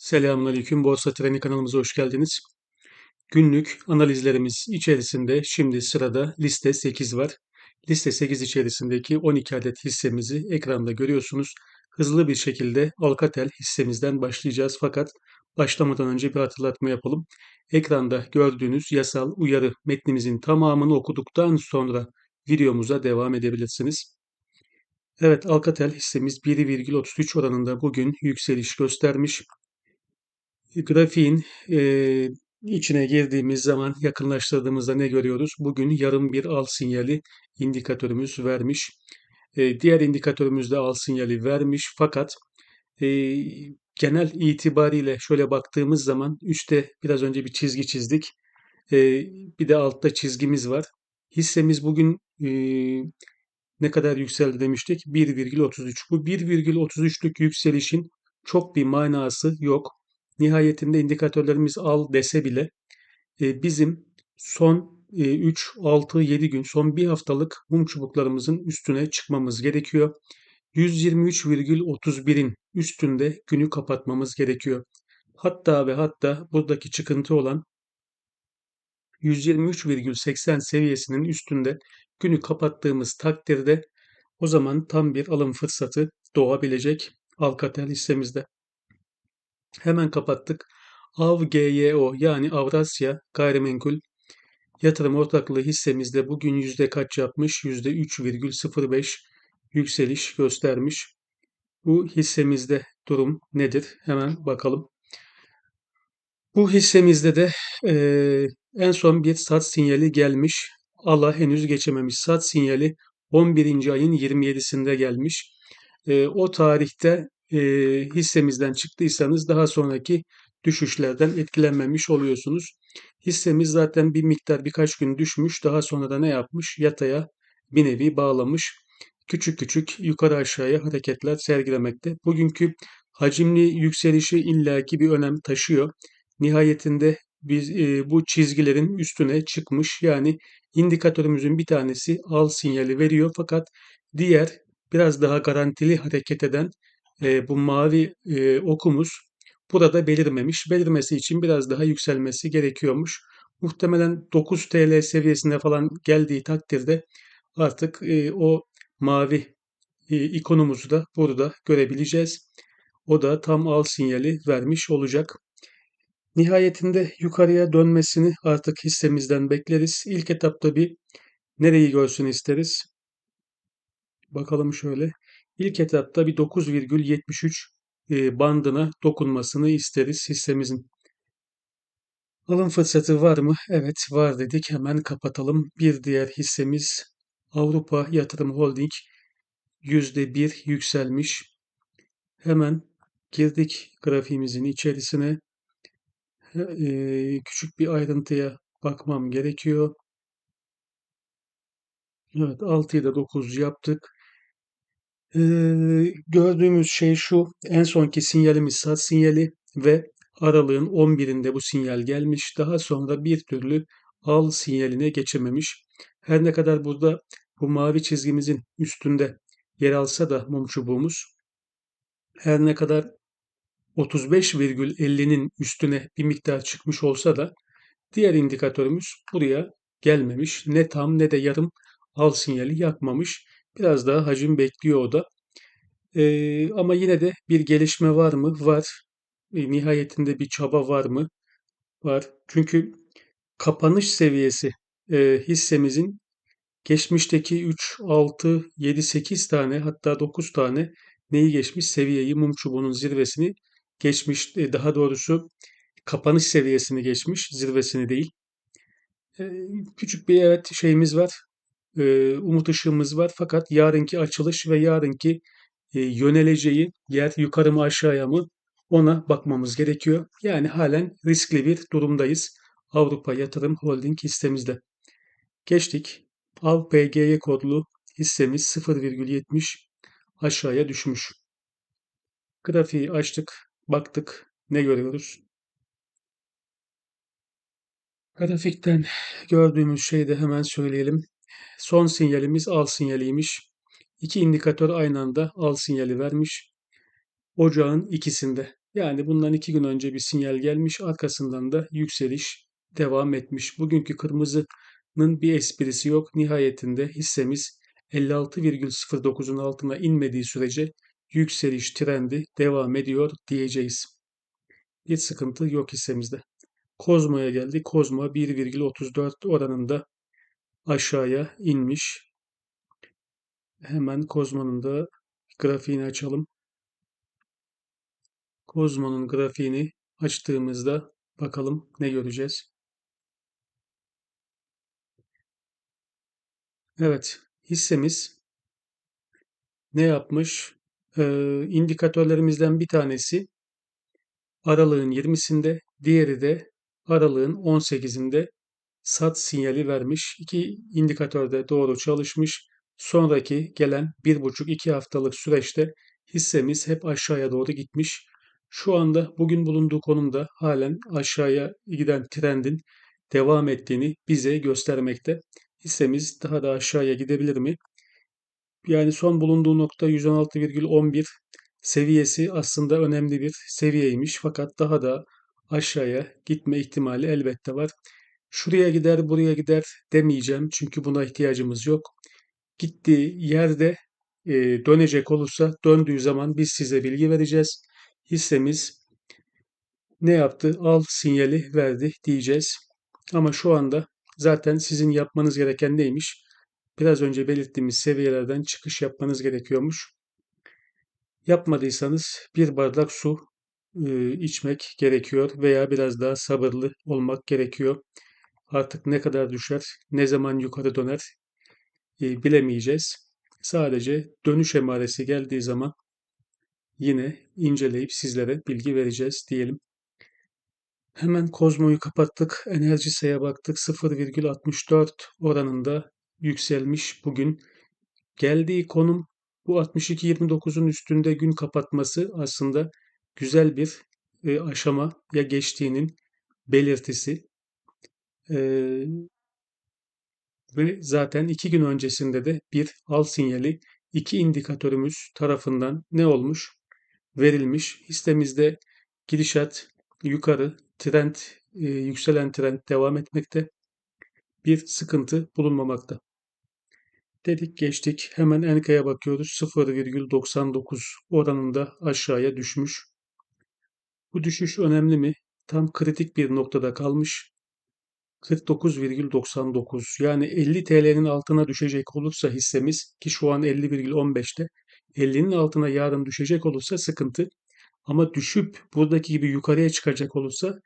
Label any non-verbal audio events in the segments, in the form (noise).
Selamünaleyküm. Borsa Treni kanalımıza hoş geldiniz. Günlük analizlerimiz içerisinde şimdi sırada liste 8 var. Liste 8 içerisindeki 12 adet hissemizi ekranda görüyorsunuz. Hızlı bir şekilde Alcatel hissemizden başlayacağız fakat başlamadan önce bir hatırlatma yapalım. Ekranda gördüğünüz yasal uyarı metnimizin tamamını okuduktan sonra videomuza devam edebilirsiniz. Evet Alcatel hissemiz 1,33 oranında bugün yükseliş göstermiş grafiğin e, içine girdiğimiz zaman yakınlaştırdığımızda ne görüyoruz? Bugün yarım bir al sinyali indikatörümüz vermiş. E, diğer indikatörümüz de al sinyali vermiş fakat e, genel itibariyle şöyle baktığımız zaman üstte biraz önce bir çizgi çizdik. E, bir de altta çizgimiz var. Hissemiz bugün e, ne kadar yükseldi demiştik? 1,33. Bu 1,33'lük yükselişin çok bir manası yok nihayetinde indikatörlerimiz al dese bile e, bizim son e, 3, 6, 7 gün son bir haftalık mum çubuklarımızın üstüne çıkmamız gerekiyor. 123,31'in üstünde günü kapatmamız gerekiyor. Hatta ve hatta buradaki çıkıntı olan 123,80 seviyesinin üstünde günü kapattığımız takdirde o zaman tam bir alım fırsatı doğabilecek Alcatel hissemizde. Hemen kapattık. AVGYO yani Avrasya Gayrimenkul Yatırım Ortaklığı hissemizde bugün yüzde kaç yapmış? Yüzde 3,05 yükseliş göstermiş. Bu hissemizde durum nedir? Hemen bakalım. Bu hissemizde de e, en son bir sat sinyali gelmiş. Allah henüz geçememiş. Sat sinyali 11. ayın 27'sinde gelmiş. E, o tarihte e, hissemizden çıktıysanız daha sonraki düşüşlerden etkilenmemiş oluyorsunuz. Hissemiz zaten bir miktar birkaç gün düşmüş. Daha sonra da ne yapmış? Yataya bir nevi bağlamış. Küçük küçük yukarı aşağıya hareketler sergilemekte. Bugünkü hacimli yükselişi illaki bir önem taşıyor. Nihayetinde biz e, bu çizgilerin üstüne çıkmış. Yani indikatörümüzün bir tanesi al sinyali veriyor fakat diğer biraz daha garantili hareket eden e, bu mavi e, okumuz burada belirmemiş. Belirmesi için biraz daha yükselmesi gerekiyormuş. Muhtemelen 9 TL seviyesine falan geldiği takdirde artık e, o mavi e, ikonumuzu da burada görebileceğiz. O da tam al sinyali vermiş olacak. Nihayetinde yukarıya dönmesini artık hissemizden bekleriz. İlk etapta bir nereyi görsün isteriz? Bakalım şöyle. İlk etapta bir 9,73 e, bandına dokunmasını isteriz hissemizin. Alım fırsatı var mı? Evet var dedik. Hemen kapatalım. Bir diğer hissemiz Avrupa Yatırım Holding %1 yükselmiş. Hemen girdik grafiğimizin içerisine. Ee, küçük bir ayrıntıya bakmam gerekiyor. Evet 6'yı da 9 yaptık. Ee, gördüğümüz şey şu. En sonki sinyalimiz sat sinyali ve aralığın 11'inde bu sinyal gelmiş. Daha sonra bir türlü al sinyaline geçememiş. Her ne kadar burada bu mavi çizgimizin üstünde yer alsa da mum çubuğumuz her ne kadar 35,50'nin üstüne bir miktar çıkmış olsa da diğer indikatörümüz buraya gelmemiş. Ne tam ne de yarım al sinyali yakmamış. Biraz daha hacim bekliyor o da. Ee, ama yine de bir gelişme var mı? Var. E, nihayetinde bir çaba var mı? Var. Çünkü kapanış seviyesi e, hissemizin geçmişteki 3, 6, 7, 8 tane hatta 9 tane neyi geçmiş? Seviyeyi mum çubuğunun zirvesini geçmiş. E, daha doğrusu kapanış seviyesini geçmiş. Zirvesini değil. E, küçük bir evet şeyimiz var e, umut ışığımız var. Fakat yarınki açılış ve yarınki e, yöneleceği yer yukarı mı aşağıya mı ona bakmamız gerekiyor. Yani halen riskli bir durumdayız. Avrupa Yatırım Holding hissemizde. Geçtik. Av PGY kodlu hissemiz 0,70 aşağıya düşmüş. Grafiği açtık, baktık. Ne görüyoruz? Grafikten gördüğümüz şeyi de hemen söyleyelim. Son sinyalimiz al sinyaliymiş. İki indikatör aynı anda al sinyali vermiş. Ocağın ikisinde Yani bundan iki gün önce bir sinyal gelmiş, arkasından da yükseliş devam etmiş. Bugünkü kırmızının bir esprisi yok. Nihayetinde hissemiz 56,09'un altına inmediği sürece yükseliş trendi devam ediyor diyeceğiz. Bir sıkıntı yok hissemizde. Kozmo'ya geldi. Kozmo 1,34 oranında aşağıya inmiş. Hemen Kozmo'nun da grafiğini açalım. Kozmo'nun grafiğini açtığımızda bakalım ne göreceğiz. Evet, hissemiz ne yapmış? Ee, indikatörlerimizden bir tanesi aralığın 20'sinde, diğeri de aralığın 18'inde sat sinyali vermiş. İki indikatör de doğru çalışmış. Sonraki gelen 1,5-2 haftalık süreçte hissemiz hep aşağıya doğru gitmiş. Şu anda bugün bulunduğu konumda halen aşağıya giden trendin devam ettiğini bize göstermekte. Hissemiz daha da aşağıya gidebilir mi? Yani son bulunduğu nokta 116,11 seviyesi aslında önemli bir seviyeymiş fakat daha da aşağıya gitme ihtimali elbette var. Şuraya gider, buraya gider demeyeceğim çünkü buna ihtiyacımız yok. Gittiği yerde e, dönecek olursa döndüğü zaman biz size bilgi vereceğiz. Hissemiz ne yaptı? Al sinyali verdi diyeceğiz. Ama şu anda zaten sizin yapmanız gereken neymiş? Biraz önce belirttiğimiz seviyelerden çıkış yapmanız gerekiyormuş. Yapmadıysanız bir bardak su e, içmek gerekiyor veya biraz daha sabırlı olmak gerekiyor. Artık ne kadar düşer, ne zaman yukarı döner e, bilemeyeceğiz. Sadece dönüş emaresi geldiği zaman yine inceleyip sizlere bilgi vereceğiz diyelim. Hemen Kozmo'yu kapattık. Enerjisa'ya baktık. 0,64 oranında yükselmiş bugün. Geldiği konum bu 62-29'un üstünde gün kapatması aslında güzel bir e, aşamaya geçtiğinin belirtisi. E, ve zaten iki gün öncesinde de bir al sinyali iki indikatörümüz tarafından ne olmuş? Verilmiş. Hissemizde gidişat yukarı, trend, e, yükselen trend devam etmekte. Bir sıkıntı bulunmamakta. Dedik geçtik. Hemen Enka'ya bakıyoruz. 0,99 oranında aşağıya düşmüş. Bu düşüş önemli mi? Tam kritik bir noktada kalmış. 49,99 yani 50 TL'nin altına düşecek olursa hissemiz ki şu an 50,15'te 50'nin altına yarın düşecek olursa sıkıntı ama düşüp buradaki gibi yukarıya çıkacak olursa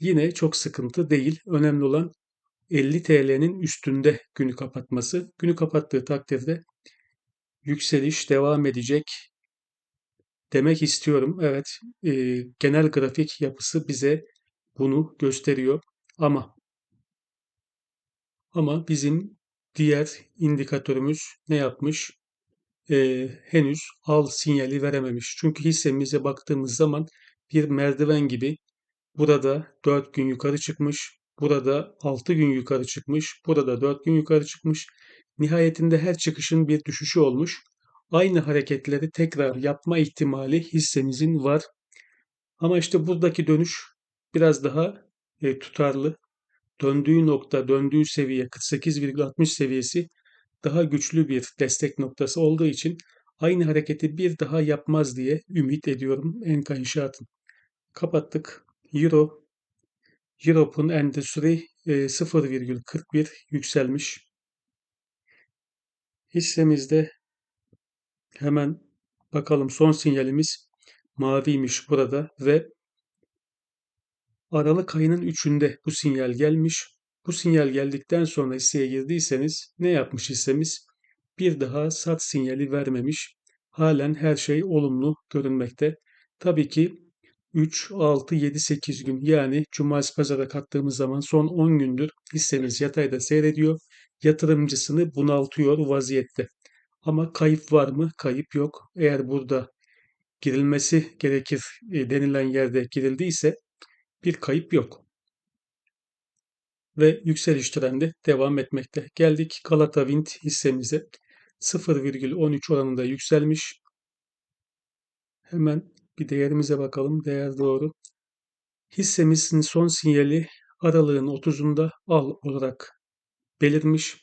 yine çok sıkıntı değil. Önemli olan 50 TL'nin üstünde günü kapatması. Günü kapattığı takdirde yükseliş devam edecek demek istiyorum. Evet, e, genel grafik yapısı bize bunu gösteriyor. Ama ama bizim diğer indikatörümüz ne yapmış? Ee, henüz al sinyali verememiş. Çünkü hissemize baktığımız zaman bir merdiven gibi burada 4 gün yukarı çıkmış, burada 6 gün yukarı çıkmış, burada 4 gün yukarı çıkmış. Nihayetinde her çıkışın bir düşüşü olmuş. Aynı hareketleri tekrar yapma ihtimali hissemizin var. Ama işte buradaki dönüş biraz daha e, tutarlı, döndüğü nokta, döndüğü seviye 48,60 seviyesi daha güçlü bir destek noktası olduğu için aynı hareketi bir daha yapmaz diye ümit ediyorum Enka İnşaat'ın. Kapattık. Euro Europe'un endüstri 0,41 yükselmiş. Hissemizde hemen bakalım son sinyalimiz maviymiş burada ve Aralık ayının 3'ünde bu sinyal gelmiş. Bu sinyal geldikten sonra hisseye girdiyseniz ne yapmış hissemiz? Bir daha sat sinyali vermemiş. Halen her şey olumlu görünmekte. Tabii ki 3, 6, 7, 8 gün yani cumartesi pazara kattığımız zaman son 10 gündür hissemiz yatayda seyrediyor. Yatırımcısını bunaltıyor vaziyette. Ama kayıp var mı? Kayıp yok. Eğer burada girilmesi gerekir e, denilen yerde girildiyse bir kayıp yok. Ve yükseliş trendi devam etmekte. Geldik Galata Wind hissemize. 0,13 oranında yükselmiş. Hemen Bir değerimize bakalım. Değer doğru. Hissemizin son sinyali aralığın 30'unda al olarak belirmiş.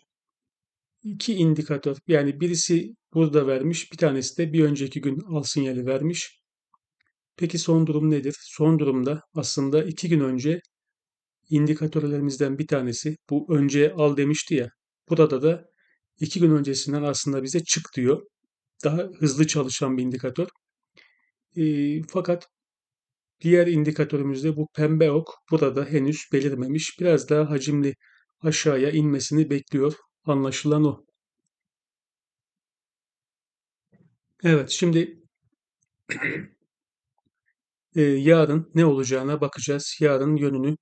İki indikatör yani birisi burada vermiş bir tanesi de bir önceki gün al sinyali vermiş. Peki son durum nedir? Son durumda aslında iki gün önce indikatörlerimizden bir tanesi bu önce al demişti ya. Burada da iki gün öncesinden aslında bize çık diyor. Daha hızlı çalışan bir indikatör. E, fakat diğer indikatörümüzde bu pembe ok burada henüz belirmemiş. Biraz daha hacimli aşağıya inmesini bekliyor. Anlaşılan o. Evet şimdi (clears throat) e, yarın ne olacağına bakacağız. Yarın yönünü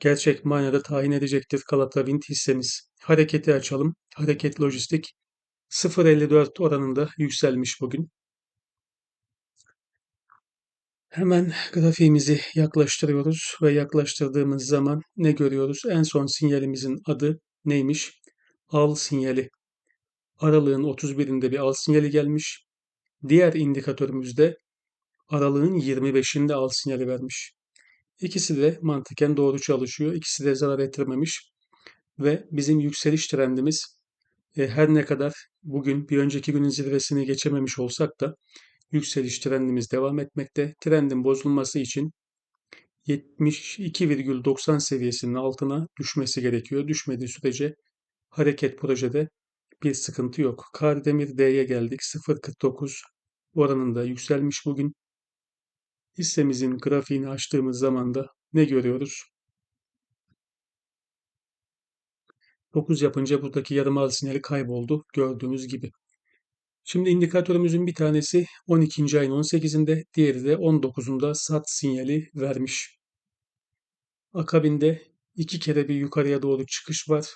gerçek manada tayin edecektir Kalatavind hissemiz. Hareketi açalım. Hareket lojistik 0.54 oranında yükselmiş bugün. Hemen grafiğimizi yaklaştırıyoruz ve yaklaştırdığımız zaman ne görüyoruz? En son sinyalimizin adı neymiş? Al sinyali. Aralığın 31'inde bir al sinyali gelmiş. Diğer indikatörümüzde aralığın 25'inde al sinyali vermiş. İkisi de mantıken doğru çalışıyor. İkisi de zarar ettirmemiş. Ve bizim yükseliş trendimiz e, her ne kadar bugün bir önceki günün zirvesini geçememiş olsak da yükseliş trendimiz devam etmekte. Trendin bozulması için 72,90 seviyesinin altına düşmesi gerekiyor. Düşmediği sürece hareket projede bir sıkıntı yok. Kardemir D'ye geldik. 0.49 oranında yükselmiş bugün. Hissemizin grafiğini açtığımız zaman da ne görüyoruz? 9 yapınca buradaki yarım al sinyali kayboldu gördüğünüz gibi. Şimdi indikatörümüzün bir tanesi 12. ayın 18'inde, diğeri de 19'unda sat sinyali vermiş. Akabinde iki kere bir yukarıya doğru çıkış var.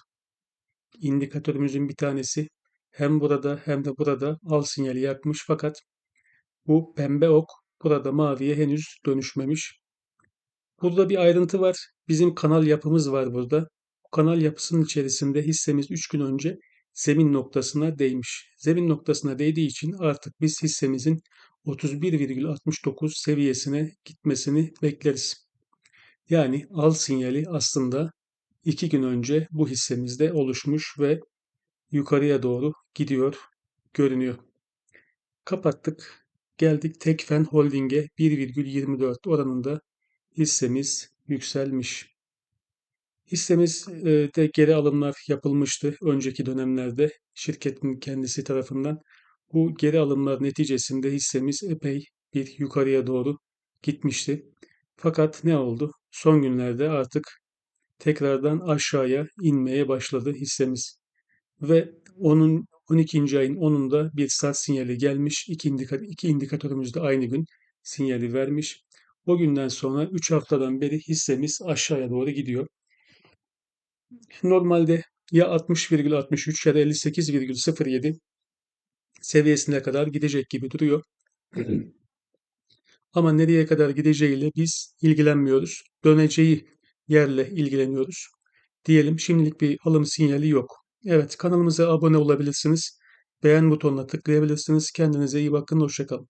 İndikatörümüzün bir tanesi hem burada hem de burada al sinyali yakmış fakat bu pembe ok burada maviye henüz dönüşmemiş. Burada bir ayrıntı var. Bizim kanal yapımız var burada. Bu kanal yapısının içerisinde hissemiz 3 gün önce zemin noktasına değmiş. Zemin noktasına değdiği için artık biz hissemizin 31,69 seviyesine gitmesini bekleriz. Yani al sinyali aslında iki gün önce bu hissemizde oluşmuş ve yukarıya doğru gidiyor görünüyor. Kapattık. Geldik Tekfen Holding'e 1,24 oranında hissemiz yükselmiş. Hissemizde geri alımlar yapılmıştı önceki dönemlerde şirketin kendisi tarafından. Bu geri alımlar neticesinde hissemiz epey bir yukarıya doğru gitmişti. Fakat ne oldu? Son günlerde artık tekrardan aşağıya inmeye başladı hissemiz. Ve onun 12. ayın 10'unda bir sat sinyali gelmiş. İki, indika, iki indikatörümüz de aynı gün sinyali vermiş. O günden sonra 3 haftadan beri hissemiz aşağıya doğru gidiyor. Normalde ya 60,63 ya da 58,07 seviyesine kadar gidecek gibi duruyor. (clears throat) Ama nereye kadar gideceğiyle biz ilgilenmiyoruz. Döneceği yerle ilgileniyoruz. Diyelim şimdilik bir alım sinyali yok. Evet kanalımıza abone olabilirsiniz. Beğen butonuna tıklayabilirsiniz. Kendinize iyi bakın. Hoşçakalın.